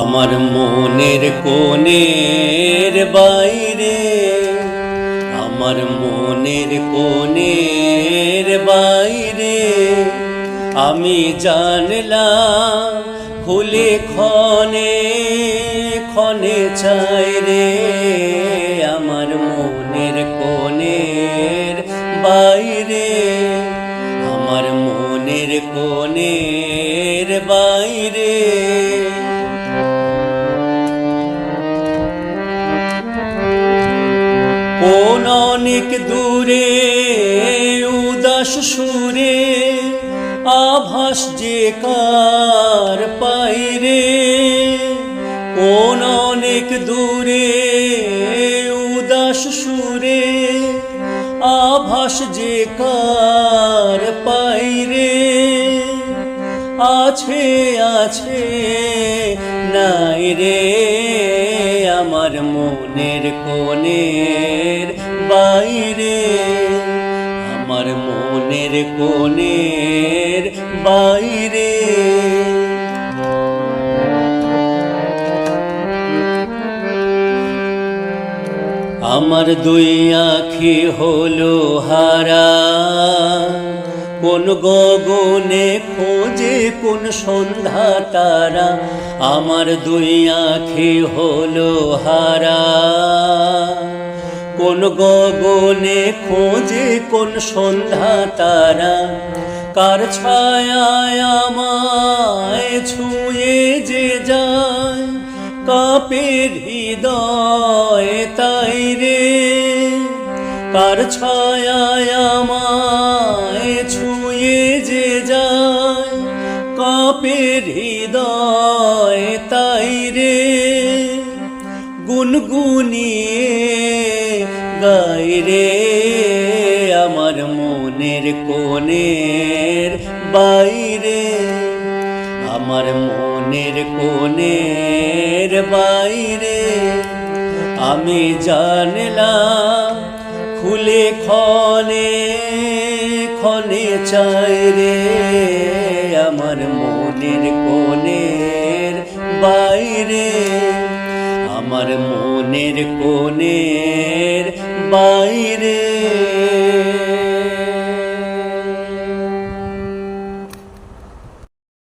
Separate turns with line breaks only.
আমার মনের কোণের বাইরে, আমার মনের কোণের বাইরে। আমি জানলাম খুলে ক্ষণে ক্ষণে চাই রে, আমার মনের কোণের বাইরে, আমার মনের কোণের বাইরে। কোন অনেক দূরে, উদাস সুরে, আভাস যে কার পাইরে। কোন অনেক দূরে, উদাস সুরে, আভাস যে কার পাইরে। আছে আছে, নাই রে। আমার মনের কোণের বাইরে আমার মনের কোণের বাইরে। আমার দুই আখি হলো হারা কোন গগনে খোঁজে কোন সন্ধ্যা তারা, আমার দুই আখি হলো হারা। কোন গগনে খোঁজে কোন সন্ধ্যা তারা, কার ছায়ায় আমায় ছুঁয়ে যে যায়, কাপের হৃদয় তাই রে। কার ছায়ায় আমায় ছুঁয়ে যে যায়, কাপের হৃদয় তাই রে। গুনগুনিয়ে গাই রে আমার মনের কোণের বাইরে। আমার মনের কোণের বাইরে। আমি জানলাম খুলে ক্ষণে ক্ষণে চাই রে আমার মনের কোণের বাইরে। আমার মনের কোণের বাইরে।